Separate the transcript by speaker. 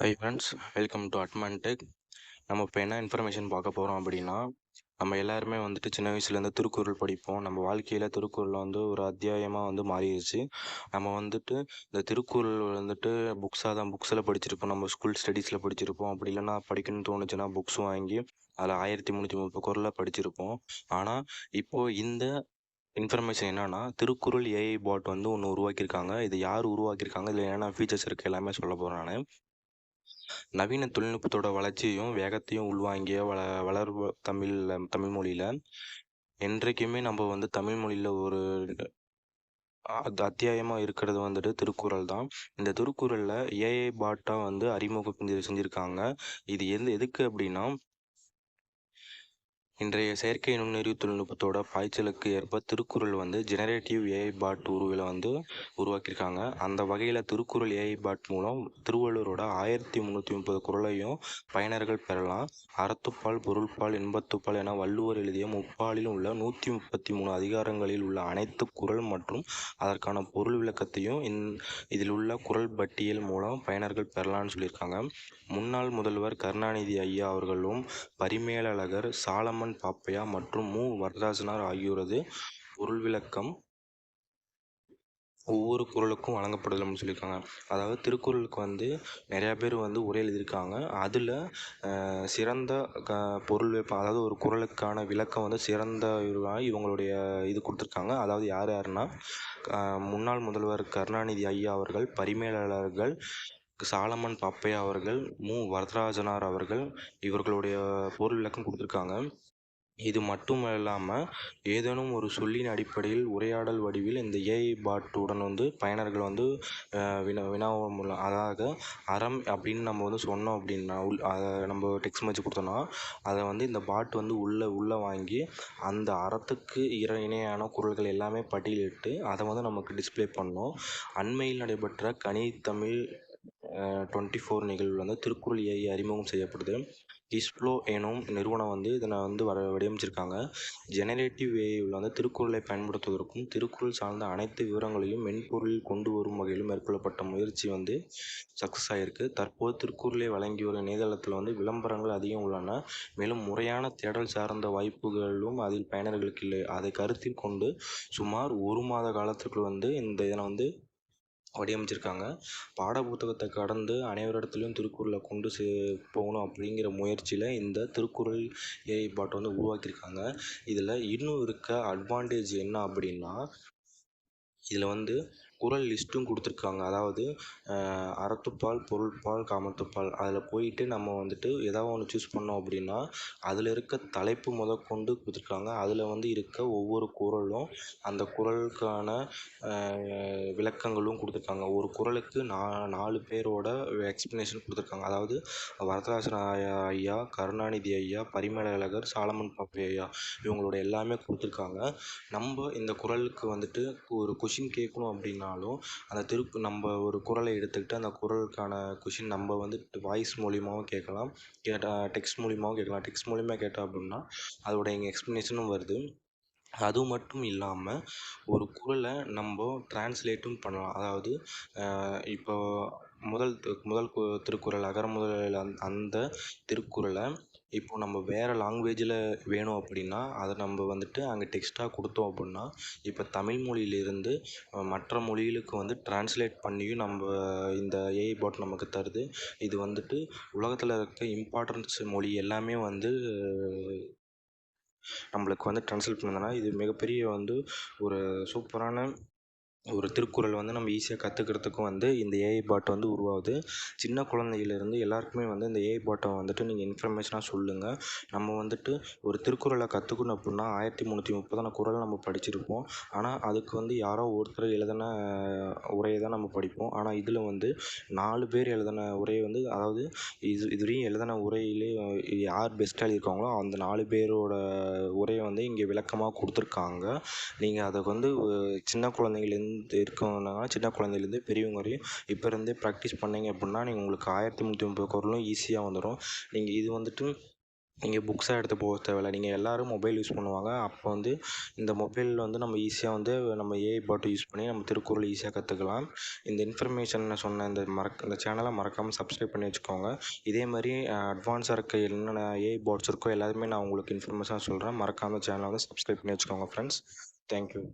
Speaker 1: Hi friends welcome to Admantech நம்ம இப்போ என்ன இன்ஃபர்மேஷன் பார்க்க போகிறோம் அப்படின்னா நம்ம எல்லாருமே வந்துட்டு சின்ன வயசுலேருந்து திருக்குறள் படிப்போம். நம்ம வாழ்க்கையில் திருக்குறள் வந்து ஒரு அத்தியாயமாக வந்து மாறிடுச்சு. நம்ம வந்துட்டு இந்த திருக்குறள் வந்துட்டு புக்ஸாக தான் புக்ஸில் படிச்சிருப்போம். நம்ம ஸ்கூல் ஸ்டடீஸில் படிச்சிருப்போம். அப்படி இல்லைன்னா படிக்கணும்னு தோணுச்சுன்னா புக்ஸ் வாங்கி அதில் ஆயிரத்தி முந்நூற்றி முப்பது குரலை படிச்சிருப்போம். ஆனால் இப்போது இந்த இன்ஃபர்மேஷன் என்னன்னா திருக்குறள் ஏஐ பாட் வந்து ஒன்று உருவாக்கியிருக்காங்க. இது யார் உருவாக்கியிருக்காங்க? இதில் என்னென்ன ஃபீச்சர்ஸ் இருக்குது எல்லாமே சொல்ல போகிறேன் நான். நவீன தொழில்நுட்பத்தோட வளர்ச்சியையும் வேகத்தையும் உள்வாங்கிய வள வளர் தமிழ் தமிழ் மொழியில் என்றைக்குமே நம்ம வந்து தமிழ் மொழியில் ஒரு அது அத்தியாயமாக இருக்கிறது வந்துட்டு திருக்குறள் தான். இந்த திருக்குறளில் ஏஐ பாட்டாக வந்து அறிமுகம் செஞ்சு- செஞ்சுருக்காங்க. இது எது எதுக்கு அப்படின்னா இன்றைய செயற்கை நுண்ணறிவு தொழில்நுட்பத்தோட பாய்ச்சலுக்கு ஏற்ப திருக்குறள் வந்து ஜெனரேட்டிவ் ஏஐ பாட் உருவில் வந்து உருவாக்கியிருக்காங்க. அந்த வகையில் திருக்குறள் ஏஐ பாட் மூலம் திருவள்ளுவரோட ஆயிரத்தி முந்நூற்றி முப்பது குறளையும் பயனர்கள் பெறலாம். அறத்துப்பால் பொருள்பால் இன்பத்துப்பால் என வள்ளுவர் எழுதிய முப்பாலில் உள்ள நூற்றி முப்பத்தி மூணு அதிகாரங்களில் உள்ள அனைத்து குறள் மற்றும் அதற்கான பொருள் விளக்கத்தையும் இந் இதில் உள்ள குறள் பட்டியல் மூலம் பயனர்கள் பெறலாம்னு சொல்லியிருக்காங்க. முன்னாள் முதல்வர் கருணாநிதி ஐயா அவர்களும் பரிமேலழகர் சாலமன் பாப்பையா மற்றும் மு. வரதராசனார் ஆகியோரது பொருள் விளக்கம் ஒவ்வொரு குரலுக்கும் வழங்கப்படுதல் அப்படின்னு சொல்லியிருக்காங்க. அதாவது திருக்குறளுக்கு வந்து நிறையா பேர் வந்து உரை எழுதியிருக்காங்க. அதில் சிறந்த க பொருள் அதாவது ஒரு குறளுக்கான விளக்கம் வந்து சிறந்த இவங்களுடைய இது கொடுத்துருக்காங்க. அதாவது யார் யாருன்னா முன்னாள் முதல்வர் கருணாநிதி ஐயா அவர்கள் பரிமேலாளர்கள் சாலமன் பாப்பையா அவர்கள் மு. வரதராஜனார் அவர்கள் இவர்களுடைய பொருள் விளக்கம் கொடுத்துருக்காங்க. இது மட்டும் இல்லாமல் ஏதேனும் ஒரு சொல்லின் அடிப்படையில் உரையாடல் வடிவில் இந்த ஏஐ பாட்டுடன் வந்து பயனர்கள் வந்து வினா வினாவும் மூலம் அதாவது அறம் அப்படின்னு நம்ம வந்து சொன்னோம் அப்படின்னா உள் அதை நம்ம டெக்ஸ்ட் மெசேஜ் கொடுத்தோன்னா அதை வந்து இந்த பாட் வந்து உள்ளே உள்ளே வாங்கி அந்த அறத்துக்கு இர இணையான குரல்கள் எல்லாமே பட்டியலிட்டு அதை வந்து நமக்கு டிஸ்ப்ளே பண்ணோம். அண்மையில் நடைபெற்ற கனித்தமிழ் டுவெண்ட்டி ஃபோர் நிகழ்வில் வந்து திருக்குறள் ஏஐ அறிமுகம் செய்யப்படுது. டிஸ்ப்ளோ எனும் நிறுவனம் வந்து இதனை வந்து வர வடிவமைச்சிருக்காங்க. ஜெனரேட்டிவ் ஏஐவில் வந்து திருக்குறளை பயன்படுத்துவதற்கும் திருக்குறள் சார்ந்த அனைத்து விவரங்களையும் மென்பொருளில் கொண்டு வரும் வகையிலும் மேற்கொள்ளப்பட்ட முயற்சி வந்து சக்ஸஸ் ஆகிருக்கு தற்போது திருக்குறளை வழங்கி வரும் இணையதளத்தில் வந்து விளம்பரங்கள் அதிகம் உள்ளன. மேலும் முறையான தேடல் சார்ந்த வாய்ப்புகளும் அதில் பயனர்களுக்கு இல்லை. அதை கருத்தில் கொண்டு சுமார் ஒரு மாத காலத்திற்குள் வந்து இந்த இதனை வந்து வடிவமைச்சிருக்காங்க. பாட புத்தகத்தை கடந்து அனைவரிடத்துலையும் திருக்குறளை கொண்டு சே போகணும் அப்படிங்கிற முயற்சியில் இந்த திருக்குறள் ஏஐ பாட்டை வந்து உருவாக்கியிருக்காங்க. இதில் இன்னும் இருக்க அட்வான்டேஜ் என்ன அப்படின்னா இதில் வந்து குறள் லிஸ்ட்டும் கொடுத்துருக்காங்க. அதாவது அறத்துப்பால் பொருள்பால் காமத்துப்பால். அதில் போயிட்டு நம்ம வந்துட்டு ஏதாவது ஒன்று சூஸ் பண்ணோம் அப்படின்னா அதில் இருக்க தலைப்பு முதற்கொண்டு கொடுத்துருக்காங்க. அதில் வந்து இருக்க ஒவ்வொரு குறளும் அந்த குறளுக்கான விளக்கங்களும் கொடுத்துருக்காங்க. ஒரு குறளுக்கு நா நாலு பேரோட எக்ஸ்ப்ளனேஷன் கொடுத்துருக்காங்க. அதாவது வரதராசன ஐயா கருணாநிதி ஐயா பரிமேலழகர் சாலமன் பாப்பை ஐயா இவங்களோட எல்லாமே கொடுத்துருக்காங்க. நம்ம இந்த குரலுக்கு வந்துட்டு ஒரு கொஷின் கேட்கணும் அப்படின்னா இருந்தாலும் அந்த திரு நம்ம ஒரு குறளை எடுத்துக்கிட்டு அந்த குறளுக்கான கொஷின் நம்ம வந்து வாய்ஸ் மூலியமாகவும் கேட்கலாம். கேட்டால் டெக்ஸ்ட் மூலியமாகவும் கேட்கலாம். டெக்ஸ்ட் மூலியமாக கேட்டோம் அப்படின்னா அதோட எங்கள் எக்ஸ்ப்ளனேஷனும் வருது. அது மட்டும் இல்லாமல் ஒரு குறளை நம்ம டிரான்ஸ்லேட்டும் பண்ணலாம். அதாவது இப்போ முதல் முதல் கு- திருக்குறள் அகர முதல் அந்த திருக்குறளை இப்போ நம்ம வேறு லாங்குவேஜில் வேணும் அப்படின்னா அதை நம்ம வந்துட்டு அங்கே டெக்ஸ்ட்டாக கொடுத்தோம் அப்படின்னா இப்போ தமிழ் மொழியிலிருந்து மற்ற மொழிகளுக்கு வந்து டிரான்ஸ்லேட் பண்ணியும் நம்ம இந்த ஏஐ பாட் நமக்கு தருது. இது வந்துட்டு உலகத்தில் இருக்க இம்பார்ட்டன்ஸ் மொழி எல்லாமே வந்து நம்மளுக்கு வந்து ட்ரான்ஸ்லேட் பண்ணுதுன்னா இது மிகப்பெரிய வந்து ஒரு சூப்பரான ஒரு திருக்குறள் வந்து நம்ம ஈஸியாக கற்றுக்கிறதுக்கும் வந்து இந்த ஏஐ பாட் வந்து உருவாகுது. சின்ன குழந்தையிலேருந்து எல்லாருக்குமே வந்து இந்த ஏஐ பாட்டை வந்துட்டு நீங்கள் இன்ஃபர்மேஷனாக சொல்லுங்கள் நம்ம வந்துட்டு ஒரு திருக்குறளை கற்றுக்கணும் அப்படின்னா ஆயிரத்தி முந்நூற்றி முப்பதான குரல் நம்ம படிச்சிருப்போம். ஆனால் அதுக்கு வந்து யாரோ ஒருத்தர் எழுதின உரையை தான் நம்ம படிப்போம். ஆனால் இதில் வந்து நாலு பேர் எழுதின உரையை வந்து அதாவது இது இதுவரையும் எழுதின உரையிலே யார் பெஸ்ட்டாக எழுதியிருக்காங்களோ அந்த நாலு பேரோட உரையை வந்து இங்கே விளக்கமாக கொடுத்துருக்காங்க. நீங்கள் அதை வந்து சின்ன குழந்தைங்கலேருந்து இருக்கவங்கன்னா சின்ன குழந்தைலேருந்து பெரியவங்க வரையும் இப்போ இருந்தே ப்ராக்டிஸ் பண்ணீங்க அப்படின்னா நீங்கள் உங்களுக்கு ஆயிரத்தி முந்நூற்றி முப்பது குரலும் ஈஸியாக வந்துடும் நீங்கள் இது வந்துட்டு நீங்கள் புக்ஸாக எடுத்து போக தேவையில்ல. நீங்கள் எல்லோரும் மொபைல் யூஸ் பண்ணுவாங்க. அப்போ வந்து இந்த மொபைலில் வந்து நம்ம ஈஸியாக வந்து நம்ம ஏஐ பாட்டு யூஸ் பண்ணி நம்ம திருக்குறள் ஈஸியாக கற்றுக்கலாம் இந்த இன்ஃபர்மேஷன் நான் சொன்ன இந்த மறக்க இந்த சேனலை மறக்காமல் சப்ஸ்கிரைப் பண்ணி வச்சுக்கோங்க. இதே மாதிரி அட்வான்ஸாக இருக்க என்னென்ன ஏஐ பாட்ஸ் இருக்கோ எல்லாருமே நான் உங்களுக்கு இன்ஃபர்மேஷனாக சொல்கிறேன் மறக்காமல் சேனலை வந்து சப்ஸ்கிரைப் பண்ணி வச்சுக்கோங்க ஃப்ரெண்ட்ஸ் தேங்க்யூ